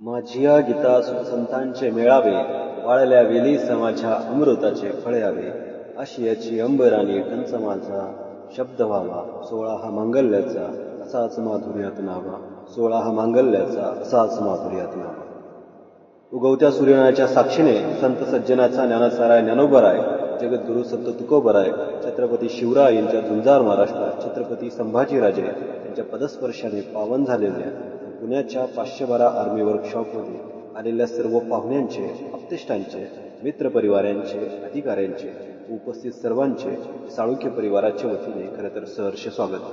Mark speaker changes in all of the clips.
Speaker 1: माझिया गीता सुखसंतांचे मेळावे वाळल्या वेली समाच्या अमृताचे फळयावे आशियाची अंबराणी टंच माझा. शब्द व्हावा सोळा हा मांगल्याचा असाच माधुर्यात नावा सोळा हा मांगल्याचा असाच माधुर्यात नावा उगवत्या सूर्यनाच्या साक्षीने संत सज्जनाचा ज्ञानसाराय ज्ञानोबराय जगद्गुरु संत तुकोबराय छत्रपती शिवराय यांच्या झुंजार महाराष्ट्रात छत्रपती संभाजीराजे यांच्या पदस्पर्शाने पावन झालेल्या पुण्याच्या पाचशे बारा आर्मी वर्कशॉपमध्ये आलेल्या सर्व पाहुण्यांचे आपतिष्टांचे मित्रपरिवारांचे अधिकाऱ्यांचे उपस्थित सर्वांचे साळुक्य परिवाराच्या वतीने खरं तर सहर्ष स्वागत.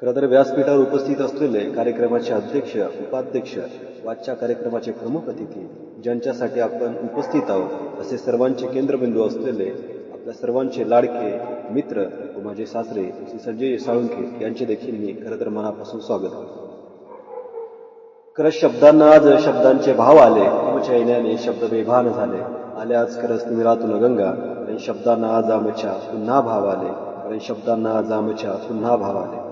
Speaker 1: खरं तर व्यासपीठावर उपस्थित असलेले कार्यक्रमाचे अध्यक्ष उपाध्यक्ष व आजच्या कार्यक्रमाचे प्रमुख अतिथी ज्यांच्यासाठी आपण उपस्थित आहोत असे सर्वांचे केंद्रबिंदू असलेले आपल्या सर्वांचे लाडके मित्र व माझे सासरे श्री संजय साळुंखे यांचे देखील मी खरं तर मनापासून स्वागत खरंच खरं शब्दांना आज शब्दांचे भाव आले आमच्या येण्याने शब्द बेभान झाले. आले आज खरंच निरातून गंगा आणि शब्दांना आज आमच्या पुन्हा भाव आले आणि शब्दांना आज आमच्या पुन्हा भाव आले.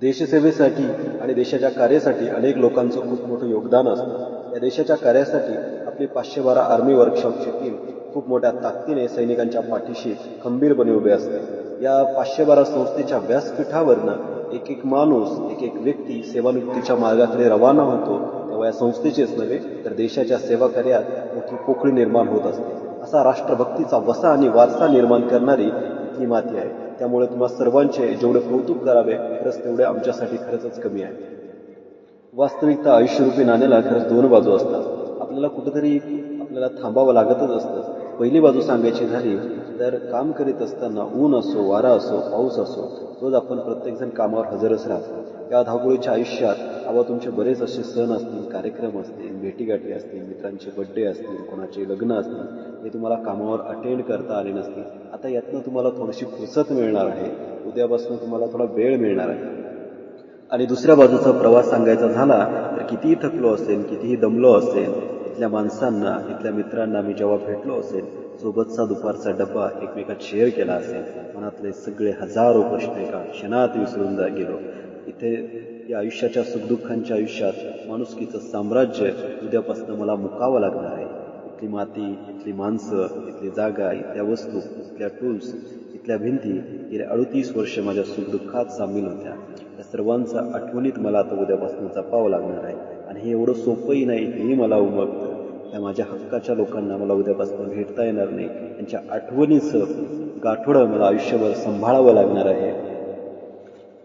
Speaker 1: देशसेवेसाठी आणि देशाच्या कार्यासाठी अनेक लोकांचं खूप मोठं योगदान असतं. या देशाच्या कार्यासाठी आपली पाचशे बारा आर्मी वर्कशॉपची टीम खूप मोठ्या ताकदीने सैनिकांच्या पाठीशी खंबीरपणे उभे असते. या पाचशे बारा संस्थेच्या व्यासपीठावरनं एक एक माणूस एक एक व्यक्ती सेवानिवृत्तीच्या मार्गाकडे रवाना होतो. तेव्हा या संस्थेचेच नव्हे तर देशाच्या सेवा कार्यात मोठी पोकळी निर्माण होत असते. असा राष्ट्रभक्तीचा वसा आणि वारसा निर्माण करणारी ही माती आहे. त्यामुळे तुम्हाला सर्वांचे जेवढे कौतुक करावे खरंच तेवढे आमच्यासाठी खरंच कमी आहे. वास्तविकता आयुष्यरूपी नाण्याला खरंच दोन बाजू असतात. आपल्याला कुठेतरी आपल्याला थांबावं लागतच असतं. पहिली बाजू सांगायची झाली तर काम करीत असताना ऊन असो वारा असो पाऊस असो रोज आपण प्रत्येकजण कामावर हजरच राहतो. या धावपळीच्या आयुष्यात आवा तुमचे बरेच असे सण असतील कार्यक्रम असतील भेटीगाठी असतील मित्रांचे बड्डे असतील कोणाचे लग्न असतील हे तुम्हाला कामावर अटेंड करता आले नसतील. आता यातनं तुम्हाला थोडीशी फुरसत मिळणार आहे. उद्यापासून तुम्हाला थोडा वेळ मिळणार आहे. आणि दुसऱ्या बाजूचा प्रवास सांगायचा झाला तर कितीही थकलो असेल कितीही दमलो असेल इथल्या माणसांना इथल्या मित्रांना मी जेव्हा भेटलो असेल सोबतचा दुपारचा डब्बा एकमेकात शेअर केला असेल मनातले सगळे हजारो प्रश्न एका क्षणात विसरून जा गेलो. इथे या आयुष्याच्या सुखदुःखांच्या आयुष्यात माणुसकीचं साम्राज्य उद्यापासून मला मुकावं लागणार आहे. इथली माती इथली माणसं इथली जागा इथल्या वस्तू इथल्या टूल्स इथल्या भिंती गेल्या अडतीस वर्ष माझ्या सुखदुःखात सामील होत्या. त्या सर्वांचा आठवणीत मला आता उद्यापासून जपावं लागणार आहे. आणि हे एवढं सोपंही नाही हेही मला उमगतं. त्या माझ्या हक्काच्या लोकांना मला उद्यापासून भेटता येणार नाही. त्यांच्या आठवणीचं गाठोडं मला आयुष्यभर सांभाळावं लागणार आहे.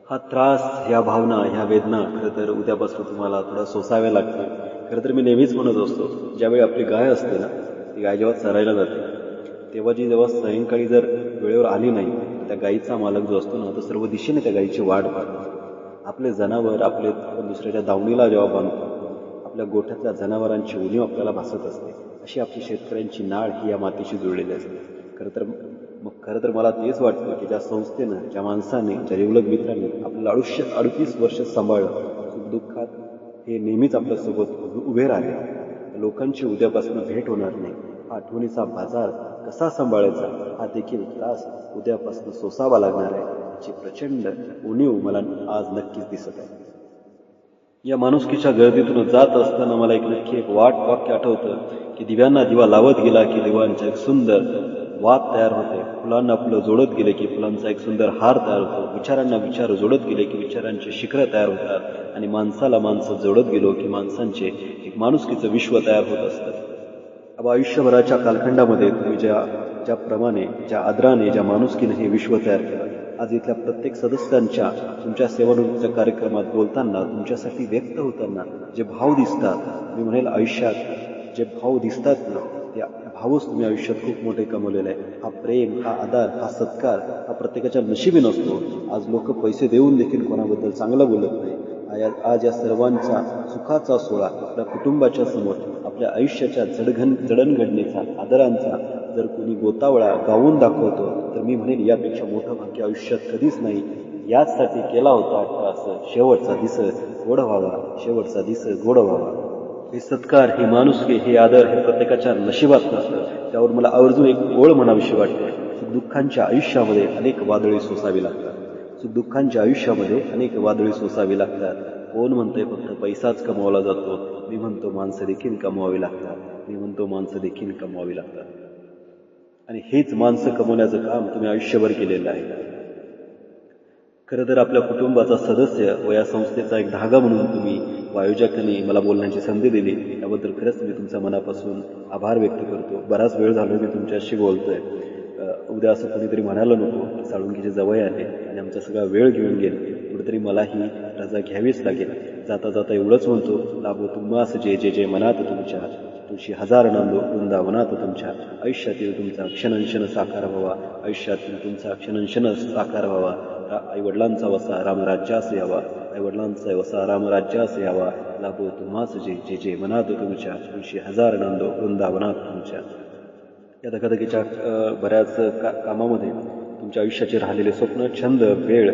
Speaker 1: हा त्रास ह्या भावना ह्या वेदना खरं तर उद्यापासून तुम्हाला थोडं सोसाव्या लागतील. खरं तर मी नेहमीच म्हणत असतो ज्यावेळी आपली गाय असते ना ती गाय जेव्हा चरायला जाते तेव्हा जी जेव्हा सायंकाळी जर वेळेवर आली नाही त्या गाईचा मालक जो असतो ना तो सर्व दिशेने त्या गाईची वाट पाहतो. आपले जनावर आपले दुसऱ्याच्या दावणीला जेव्हा बांधतो आपल्या गोठ्यातल्या जनावरांची उणीव आपल्याला भासत असते. अशी आपली शेतकऱ्यांची नाळ ही या मातीशी जुळलेली असते. खरं तर मग खरं तर मला तेच वाटतं की ज्या संस्थेनं ज्या माणसाने ज्या जिवलग मित्रांनी आपल्याला आयुष्य अडतीस वर्ष सांभाळलं सुखदुःखात हे नेहमीच आपल्यासोबत उभे- उभे राहिले लोकांची उद्यापासून भेट होणार नाही. हा आठवणीचा बाजार कसा सांभाळायचा हा देखील त्रास उद्यापासून सोसावा लागणार आहे. याची प्रचंड उणीव मला आज नक्कीच दिसत आहे. या माणुसकीच्या गर्दीतून जात असताना मला एक नक्की एक वाट वाक्य आठवतं की दिव्यांना दिवा लावत गेला की दिवांचा एक सुंदर वाद तयार होते. फुलांना फुलं जोडत गेले की फुलांचा एक सुंदर हार तयार होतो. विचारांना विचार जोडत गेले की विचारांचे शिखरं तयार होतात आणि माणसाला माणसं जोडत गेलो की माणसांचे एक माणुसकीचं विश्व तयार होत असतं. अब आयुष्यभराच्या कालखंडामध्ये तुम्ही ज्या ज्याप्रमाणे ज्या आदराने ज्या माणुसकीने हे विश्व तयार केलं आज इथल्या प्रत्येक सदस्यांच्या तुमच्या सेवानिवृत्तीच्या कार्यक्रमात बोलताना तुमच्यासाठी व्यक्त होताना जे भाव दिसतात मी म्हणेल आयुष्यात जे भाव दिसतात ना त्या भावच तुम्ही आयुष्यात खूप मोठे कमवलेले आहे. हा प्रेम हा आदर हा सत्कार हा प्रत्येकाच्या नशिबी नसतो. आज लोक पैसे देऊन देखील कोणाबद्दल चांगलं बोलत नाही. आज या सर्वांचा सुखाचा सोहळा आपल्या कुटुंबाच्या समोर आपल्या आयुष्याच्या जडघन जडणघडणीचा आदरांचा जर कोणी गोतावळा गाऊन दाखवतो तर मी म्हणेन यापेक्षा मोठं भाग्य आयुष्यात कधीच नाही. याचसाठी केला होता असं शेवटचा दिस गोड व्हावा. शेवटचा दिस गोड व्हावा. हे सत्कार हे माणुसकी हे आदर हे प्रत्येकाच्या नशिबात नसतं. त्यावर मला आवर्जून एक ओळ म्हणावीशी वाटते. सुखदुःखांच्या आयुष्यामध्ये अनेक वादळी सोसावी लागतात. सुखदुःखांच्या आयुष्यामध्ये अनेक वादळी सोसावी लागतात. कोण म्हणतंय फक्त पैसाच कमावला जातो? मी म्हणतो माणसं देखील कमवावी लागतात. मी म्हणतो माणसं देखील कमवावी लागतात. आणि हेच माणसं कमवण्याचं काम तुम्ही आयुष्यभर केलेलं आहे. खरं तर आपल्या कुटुंबाचा सदस्य व या संस्थेचा एक धागा म्हणून तुम्ही वायोजकांनी मला बोलण्याची संधी दिली. याबद्दल खरंच मी तुमच्या मनापासून आभार व्यक्त करतो. बराच वेळ झालो मी तुमच्याशी बोलतोय. आहे उद्या असं कोणीतरी म्हणायला नको. साळुंकीचे जवळ आले आणि आमचा सगळा वेळ घेऊन गेले. कुठेतरी मलाही रजा घ्यावीच लागेल. जाता जाता एवढंच म्हणतो लाभो तुम्हास जे जे जे मनात तुमच्या तुळशी हजार नांदो वृंदावनात तुमच्या. आयुष्यातील तुमचा क्षणंक्षण साकार व्हावा. आयुष्यातील तुमचा क्षणंक्षण साकार व्हावा. आई वडिलांचा वसा रामराज्यास यावा. आई वडिलांचा वसा रामराज्यास यावा. लाभो तुम्हास जे जे जे मनात तुमच्या तुळशी हजार नांदो वृंदावनात तुमच्या. या धकाधकीच्या बऱ्याच का कामामध्ये तुमच्या आयुष्याचे राहिलेले स्वप्न छंद वेळ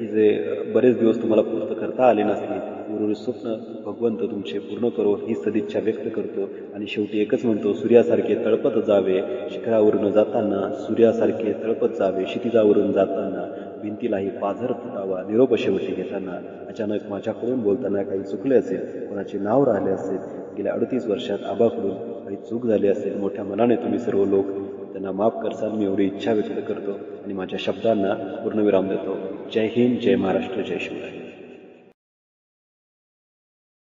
Speaker 1: ही जे बरेच दिवस तुम्हाला पूर्ण करता आले नसतील उर्वरित स्वप्न भगवंत तुमचे पूर्ण करो ही सदिच्छा व्यक्त करतो. आणि शेवटी एकच म्हणतो सूर्यासारखे तळपत जावे शिखरावरून जाताना सूर्यासारखे तळपत जावे क्षितिजावरून जाताना भिंतीलाही पाझर फुटावा निरोप शेवटी घेताना. अचानक माझ्याकडून बोलताना काही चुकले असेल कोणाचे नाव राहिले असेल गेल्या अडतीस वर्षात आबाकडून काही चूक झाली असेल मोठ्या मनाने तुम्ही सर्व लोक त्यांना माफ करसाल मी एवढी इच्छा व्यक्त करतो आणि माझ्या शब्दांना पूर्णविराम देतो. जय हिंद जय महाराष्ट्र जय शिवराय.